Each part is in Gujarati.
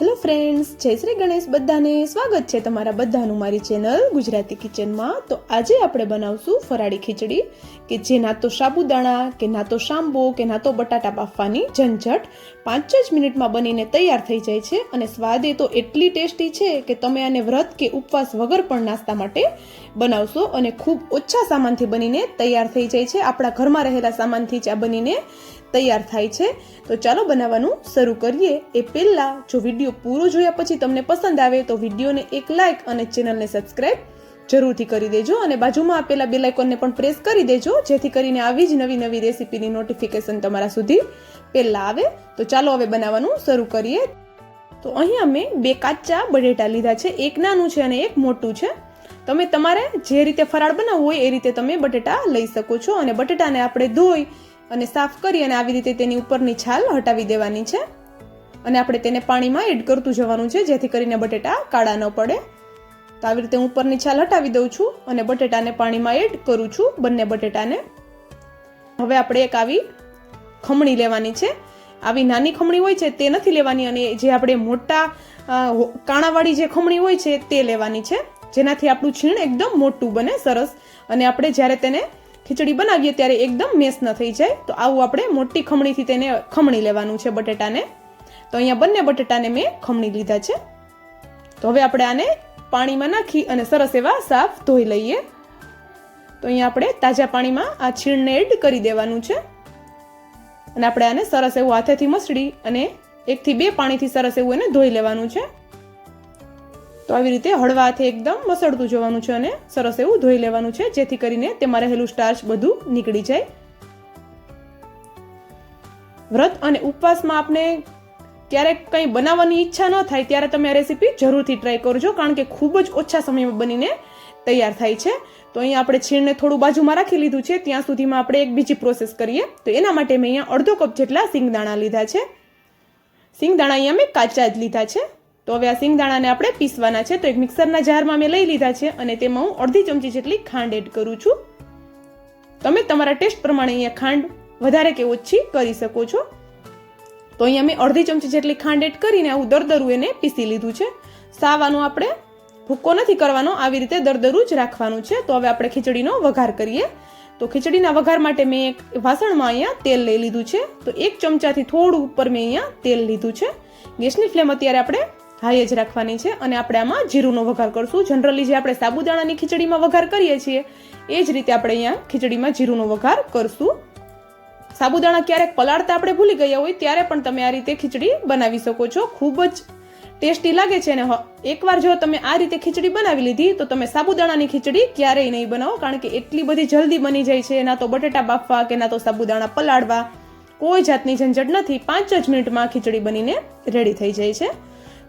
હેલો ફ્રેન્ડ્સ જય શ્રી ગણેશ બધાને. સ્વાગત છે તમારા બધાનું મારી ચેનલ ગુજરાતી કિચનમાં. તો આજે આપણે બનાવશું ફરાળી ખીચડી, કે જે ના તો સાબુદાણા, કે ના તો શાંબો, કે ના તો બટાટા બાફવાની ઝંઝટ પાંચ જ મિનિટમાં બનીને તૈયાર થઈ જાય છે. અને સ્વાદ એ તો એટલી ટેસ્ટી છે કે તમે આને વ્રત કે ઉપવાસ વગર પણ નાસ્તા માટે બનાવશો અને ખૂબ ઓછા સામાનથી બનીને તૈયાર થઈ જાય છે. આપણા ઘરમાં રહેલા સામાનથી જ આ બનીને તૈયાર થાય છે. તો ચાલો બનાવવાનું શરૂ કરીએ. એ પહેલાં જો વીડિયો પૂરો જોયા પછી તમને પસંદ આવે તો વિડીયોને એક લાઇક અને ચેનલને સબસ્ક્રાઈબ જરૂરથી કરી દેજો અને બાજુમાં આપેલા બે લાઇકોનને પણ પ્રેસ કરી દેજો. જેથી કરીને આવી જ નવી નવી રેસીપીની નોટિફિકેશન તમારા સુધી પહેલાં આવે. તો ચાલો હવે બનાવવાનું શરૂ કરીએ. તો અહીંયા મેં બે કાચા બટેટા લીધા છે. એક નાનું છે અને એક મોટું છે. તમે તમારે જે રીતે ફરાળ બનાવવું હોય એ રીતે તમે બટેટા લઈ શકો છો. અને બટેટાને આપણે ધોઈ અને સાફ કરી અને આવી રીતે તેની ઉપરની છાલ હટાવી દેવાની છે. અને આપણે તેને પાણીમાં એડ કરતું જવાનું છે, જેથી કરીને બટેટા કાળા ન પડે. તો આવી રીતે હું ઉપરની છાલ હટાવી દઉં છું અને બટેટાને પાણીમાં એડ કરું છું બંને બટેટાને. હવે આપણે એક આવી ખમણી લેવાની છે. આવી નાની ખમણી હોય છે તે નથી લેવાની અને જે આપણે મોટા કાણાવાળી જે ખમણી હોય છે તે લેવાની છે. જેનાથી આપણું છીણ એકદમ મોટું બને, સરસ. અને આપણે જ્યારે તેને ખીચડી બનાવીએ ત્યારે એકદમ મેસ ન થઈ જાય. તો આવું આપણે મોટી ખમણીથી તેને ખમણી લેવાનું છે બટેટાને. તો અહીંયા બંને બટેટાને મેં ખમણી લીધા છે. તો હવે આપણે આને પાણીમાં નાખી અને સરસ એવા સાફ ધોઈ લઈએ. તો અહીંયા આપણે તાજા પાણીમાં આ છીણને એડ કરી દેવાનું છે. અને આપણે આને સરસ એવું હાથેથી મસળી અને એકથી બે પાણીથી સરસ એવું એને ધોઈ લેવાનું છે. તો આવી રીતે હળવા હાથે એકદમ મસળતું જવાનું છે અને સરસ એવું ધોઈ લેવાનું છે, જેથી કરીને તેમાં રહેલું સ્ટાર્ચ બધું નીકળી જાય. વ્રત અને ઉપવાસમાં આપણે ક્યારેક કંઈ બનાવવાની ઈચ્છા ન થાય ત્યારે તમે આ રેસીપી જરૂરથી ટ્રાય કરજો, કારણ કે ખૂબ જ ઓછા સમયમાં બનીને તૈયાર થાય છે. તો અહીંયા આપણે છીણને થોડું બાજુમાં રાખી લીધું છે, ત્યાં સુધીમાં આપણે એક બીજી પ્રોસેસ કરીએ. તો એના માટે મેં અહીંયા અડધો કપ જેટલા સિંગદાણા લીધા છે. સિંગદાણા અહીંયા મેં કાચા જ લીધા છે. તો હવે આ સિંગદાણાને આપણે પીસવાના છે, તો એક મિક્સરના જારમાં મેં લઈ લીધા છે અને તેમાં હું અડધી ચમચી જેટલી ખાંડ એડ કરું છું. તમે તમારા ટેસ્ટ પ્રમાણે અહીંયા ખાંડ વધારે કે ઓછી કરી શકો છો. તો અહીંયા મેં અડધી ચમચી જેટલી ખાંડ એડ કરીને આવું દરદરું એને પીસી લીધું છે. સાવાનું આપણે ભૂકો નથી કરવાનો, આવી રીતે દરદરું જ રાખવાનું છે. તો હવે આપણે ખીચડીનો વઘાર કરીએ. તો ખીચડીના વઘાર માટે મેં એક વાસણમાં અહીંયા તેલ લઈ લીધું છે. તો એક ચમચાથી થોડું ઉપર મેં અહીંયા તેલ લીધું છે. ગેસની ફ્લેમ અત્યારે આપણે હાઈ જ રાખવાની છે અને આપણે આમાં જીરુંનો વઘાર કરશું. જનરલી જે આપણે સાબુદાણાની ખીચડીમાં વઘાર કરીએ છીએ, એ જ રીતે આપણે અહીંયા ખીચડીમાં જીરુંનો વઘાર કરશું. સાબુદાણા ક્યારેક પલાળતા આપણે ભૂલી ગયા હોય, ત્યારે પણ તમે આ રીતે ખીચડી બનાવી શકો છો. ખૂબ જ ટેસ્ટી લાગે છે અને એકવાર જો તમે આ રીતે ખીચડી બનાવી લીધી, તો તમે સાબુદાણાની ખીચડી ક્યારેય નહીં બનાવો, કારણ કે એટલી બધી જલ્દી બની જાય છે. ના તો બટેટા બાફવા કે ના તો સાબુદાણા પલાળવા. કોઈ જાતની ઝંઝટ નથી. પાંચ જ મિનિટમાં ખીચડી બનીને રેડી થઈ જાય છે.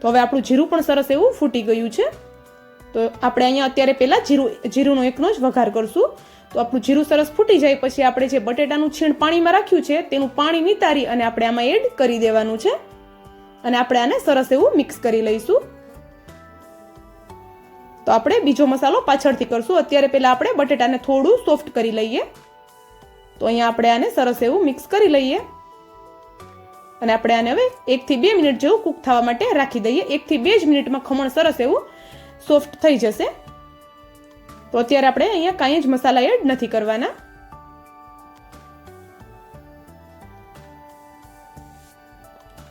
તો હવે આપણું જીરું પણ સરસ એવું ફૂટી ગયું છે. તો આપણે અહીંયા અત્યારે પહેલાં જીરું, જીરુંનો એકનો જ વઘાર કરશું. તો આપણું જીરું સરસ ફૂટી જાય પછી આપણે જે બટેટાનું છીણ પાણીમાં રાખ્યું છે, તેનું પાણી નિતારી અને આપણે આમાં એડ કરી દેવાનું છે. અને આપણે આને સરસ એવું મિક્સ કરી લઈશું. તો આપણે બીજો મસાલો પાછળથી કરશું. અત્યારે પહેલાં આપણે બટેટાને થોડું સોફ્ટ કરી લઈએ. તો અહીંયા આપણે આને સરસ એવું મિક્સ કરી લઈએ. અને આપણે આને હવે એકથી બે મિનિટ જેવું કૂક થવા માટે રાખી દઈએ. એકથી બે જ મિનિટમાં ખમણ સરસ એવું સોફ્ટ થઈ જશે. તો અત્યારે આપણે અહીંયા કાંઈ જ મસાલા એડ નથી કરવાના.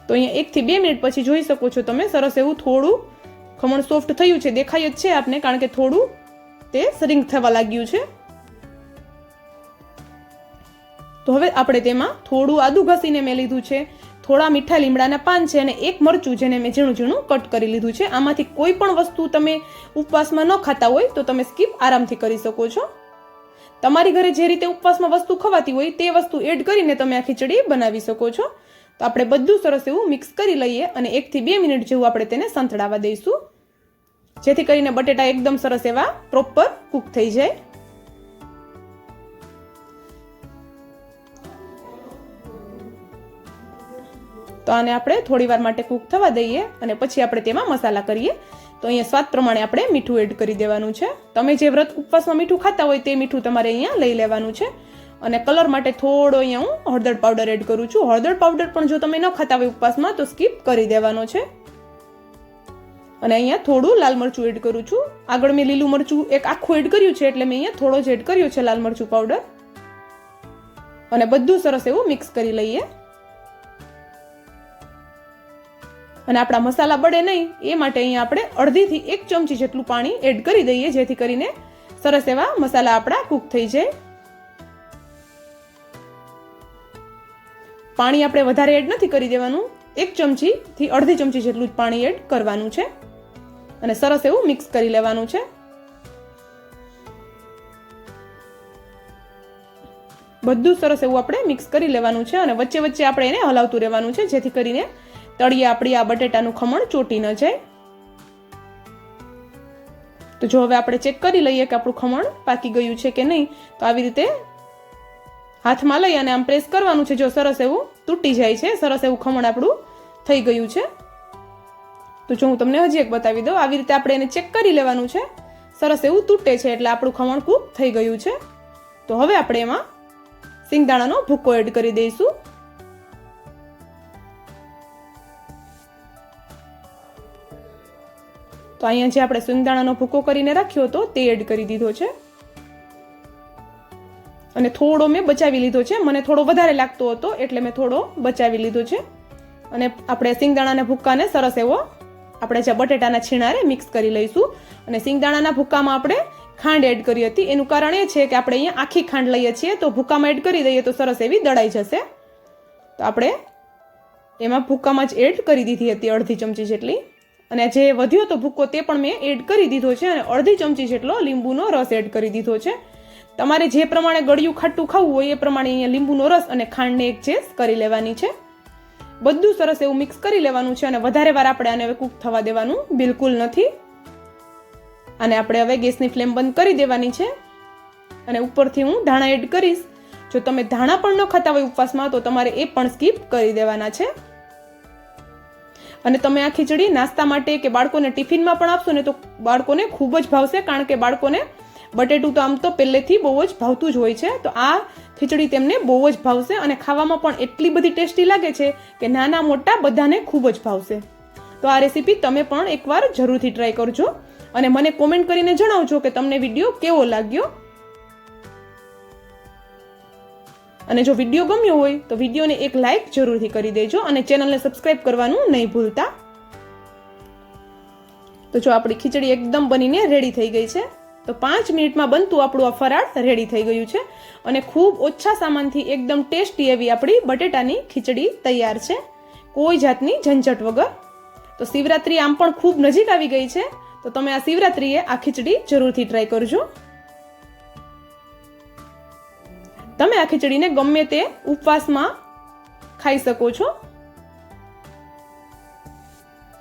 તો અહીંયા એકથી બે મિનિટ પછી જોઈ શકો છો તમે, સરસ એવું થોડું ખમણ સોફ્ટ થયું છે. દેખાય જ છે આપને, કારણ કે થોડું તે સરિંગ થવા લાગ્યું છે. તો હવે આપણે તેમાં થોડું આદુ ઘસીને મેં લીધું છે. થોડા મીઠા લીમડાના પાન છે અને એક મરચું જેને મેં ઝીણું ઝીણું કટ કરી લીધું છે. આમાંથી કોઈ પણ વસ્તુ તમે ઉપવાસમાં ન ખાતા હોય તો તમે સ્કીપ આરામથી કરી શકો છો. તમારી ઘરે જે રીતે ઉપવાસમાં વસ્તુ ખવાતી હોય તે વસ્તુ એડ કરીને તમે આ ખીચડી બનાવી શકો છો. તો આપણે બધું સરસ એવું મિક્સ કરી લઈએ અને એકથી બે મિનિટ જેવું આપણે તેને સંતળાવા દઈશું. જેથી કરીને બટેટા એકદમ સરસ એવા પ્રોપર કૂક થઈ જાય. તો આને આપણે થોડી વાર માટે કૂક થવા દઈએ અને પછી આપણે તેમાં મસાલા કરીએ. તો અહીંયા સ્વાદ પ્રમાણે આપણે મીઠું એડ કરી દેવાનું છે. તમે જે વ્રત ઉપવાસમાં મીઠું ખાતા હોય તે મીઠું તમારે અહીંયા લઈ લેવાનું છે. અને કલર માટે થોડો અહીંયા હું હળદર પાવડર એડ કરું છું. હળદર પાવડર પણ જો તમે ન ખાતા હોય ઉપવાસમાં તો સ્કીપ કરી દેવાનો છે. અને અહીંયા થોડું લાલ મરચું એડ કરું છું. આગળ મેં લીલું મરચું એક આખું એડ કર્યું છે એટલે મેં અહીંયા થોડો જ એડ કર્યો છે લાલ મરચું પાવડર. અને બધું સરસ એવું મિક્સ કરી લઈએ. અને આપણા મસાલા બળે નહીં, એ માટે અહીંયા આપણે અડધીથી એક ચમચી જેટલું પાણી એડ કરી દઈએ, જેથી કરીને સરસ એવા મસાલા આપણા કૂક થઈ જાય. પાણી આપણે વધારે એડ નથી કરી દેવાનું, એક ચમચીથી અડધી ચમચી જેટલું જ પાણી એડ કરવાનું છે. અને સરસ એવું મિક્સ કરી લેવાનું છે. બધું સરસ એવું આપણે મિક્સ કરી લેવાનું છે અને વચ્ચે વચ્ચે આપણે એને હલાવતું રહેવાનું છે, જેથી કરીને તળીએ આપણી આ બટેટાનું ખમણ ચોટી ન જાય. તો જો હવે આપણે ચેક કરી લઈએ કે આપણું ખમણ પાકી ગયું છે કે નહીં, તો આવી રીતે હાથમાં લઈ અને આમ પ્રેસ કરવાનું છે. જો સરસ એવું તૂટી જાય છે, સરસ એવું ખમણ આપણું થઈ ગયું છે. તો જો હું તમને હજી એક બતાવી દઉં, આવી રીતે આપણે એને ચેક કરી લેવાનું છે. સરસ એવું તૂટે છે એટલે આપણું ખમણ કૂક થઈ ગયું છે. તો હવે આપણે એમાં સિંગદાણાનો ભૂકો એડ કરી દઈશું. તો અહીંયા જે આપણે સુંદાણાનો ભૂકો કરીને રાખ્યો હતો, તે એડ કરી દીધો છે. અને થોડો મેં બચાવી લીધો છે. મને થોડો વધારે લાગતો હતો, એટલે મેં થોડો બચાવી લીધો છે. અને આપણે સિંગદાણાના ભૂક્કાને સરસ એવો આપણે જે બટેટાના છીણારે મિક્સ કરી લઈશું. અને સિંગદાણાના ભૂક્કામાં આપણે ખાંડ એડ કરી હતી. એનું કારણ એ છે કે આપણે અહીંયા આખી ખાંડ લઈએ છીએ, તો ભૂક્કામાં એડ કરી દઈએ તો સરસ એવી દળાઈ જશે. તો આપણે એમાં ભૂક્કામાં જ એડ કરી દીધી હતી અડધી ચમચી જેટલી. અને જે વધ્યો તો ભૂક્કો તે પણ મેં એડ કરી દીધો છે અને અડધી ચમચી જેટલો લીંબુનો રસ એડ કરી દીધો છે. તમારે જે પ્રમાણે ગળ્યું ખાટું ખાવું હોય એ પ્રમાણે અહીંયા લીંબુનો રસ અને ખાંડને એક ચેસ કરી લેવાની છે. બધું સરસ એવું મિક્સ કરી લેવાનું છે અને વધારે વાર આપણે આને હવે કૂક થવા દેવાનું બિલકુલ નથી. અને આપણે હવે ગેસની ફ્લેમ બંધ કરી દેવાની છે. અને ઉપરથી હું ધાણા એડ કરીશ. જો તમે ધાણા પણ ન ખાતા હોય ઉપવાસમાં તો તમારે એ પણ સ્કીપ કરી દેવાના છે. અને તમે આ ખીચડી નાસ્તા માટે કે બાળકોને ટિફિનમાં પણ આપશો ને તો બાળકોને ખૂબ જ ભાવશે, કારણ કે બાળકોને બટેટું તો આમ તો પહેલેથી બહુ જ ભાવતું જ હોય છે. તો આ ખીચડી તેમને બહુ જ ભાવશે અને ખાવામાં પણ એટલી બધી ટેસ્ટી લાગે છે કે નાના મોટા બધાને ખૂબ જ ભાવશે. તો આ રેસીપી તમે પણ એકવાર જરૂરથી ટ્રાય કરજો અને મને કોમેન્ટ કરીને જણાવજો કે તમને વીડિયો કેવો લાગ્યો. અને જો વીડિયો ગમ્યો હોય તો વિડીયોને એક લાઇક જરૂરથી કરી દેજો અને ચેનલને સબસ્ક્રાઈબ કરવાનું નહીં ભૂલતા. તો જો આપણી ખીચડી એકદમ બનીને રેડી થઈ ગઈ છે, તો પાંચ મિનિટમાં બનતું આપણું આ ફરાળ રેડી થઈ ગયું છે અને ખૂબ ઓછા સામાનથી એકદમ ટેસ્ટી એવી આપણી બટેટાની ખીચડી તૈયાર છે, કોઈ જાતની ઝંઝટ વગર. તો શિવરાત્રિ આમ પણ ખૂબ નજીક આવી ગઈ છે, તો તમે આ શિવરાત્રિએ આ ખીચડી જરૂરથી ટ્રાય કરજો. તમે આ ખીચડીને ગમે તે ઉપવાસમાં ખાઈ શકો છો.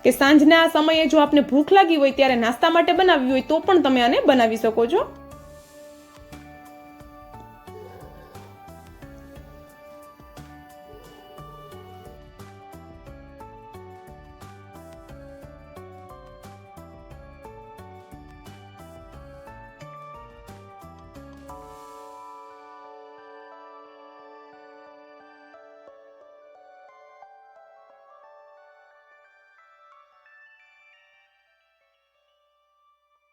કે સાંજના સમયે જો આપને ભૂખ લાગી હોય ત્યારે નાસ્તા માટે બનાવવી હોય તો પણ તમે આને બનાવી શકો છો.